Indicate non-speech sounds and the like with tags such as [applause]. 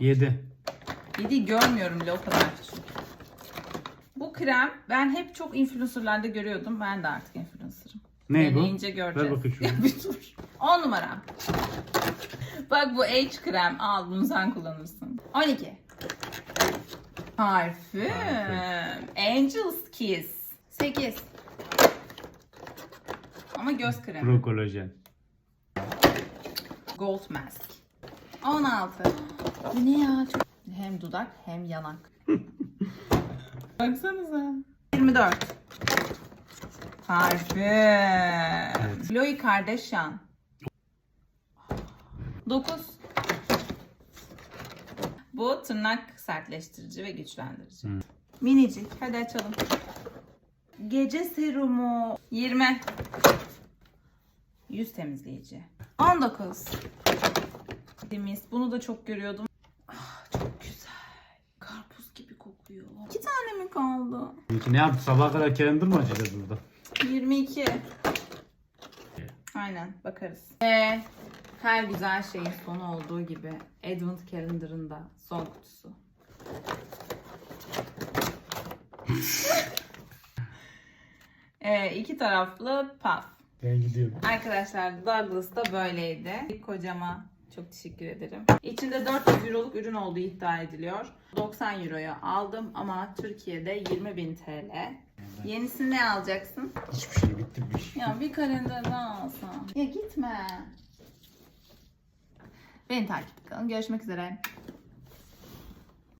7. 7'yi görmüyorum bile o kadar küçük. Bu krem ben hep çok influencerlarda görüyordum. Ben de artık influencer'ım. Ne bu? Deneyince göreceğiz. Ver bakayım şunu. [laughs] Ya bir dur. 10 numara. Bak bu H krem. Al bunu sen kullanırsın. 12. Parfüm. Angel's Kiss. 8. Ama göz kremi. Pro kolajen. Gold Mask. 16. Bu ne ya? Çok... Hem dudak hem yanak. [laughs] Baksanıza. 24. Parfüm. Chloe Kardashian. 9. Bu tırnak sertleştirici ve güçlendirici. Hı. Minicik. Hadi açalım. Gece serumu. 20. Yüz temizleyici. 19. Temiz. Bunu da çok görüyordum. Ah, çok güzel. Karpuz gibi kokuyor. İki tane mi kaldı? Peki ne yaptık? Sabaha kadar calendar mı açacağız burada? 22. Aynen bakarız. Ve her güzel şeyin sonu olduğu gibi Advent Calendar'ın da son kutusu. [laughs] ee, iki taraflı puff. Ben gidiyorum. Arkadaşlar Douglas da böyleydi. Kocama çok teşekkür ederim. İçinde 400 euroluk ürün olduğu iddia ediliyor. 90 euroya aldım ama Türkiye'de 20.000 TL. Yenisini ne alacaksın? Hiçbir şey bitti bir iş. Ya bir kalender daha alsam. Ya gitme. Beni takip kalın. Görüşmek üzere.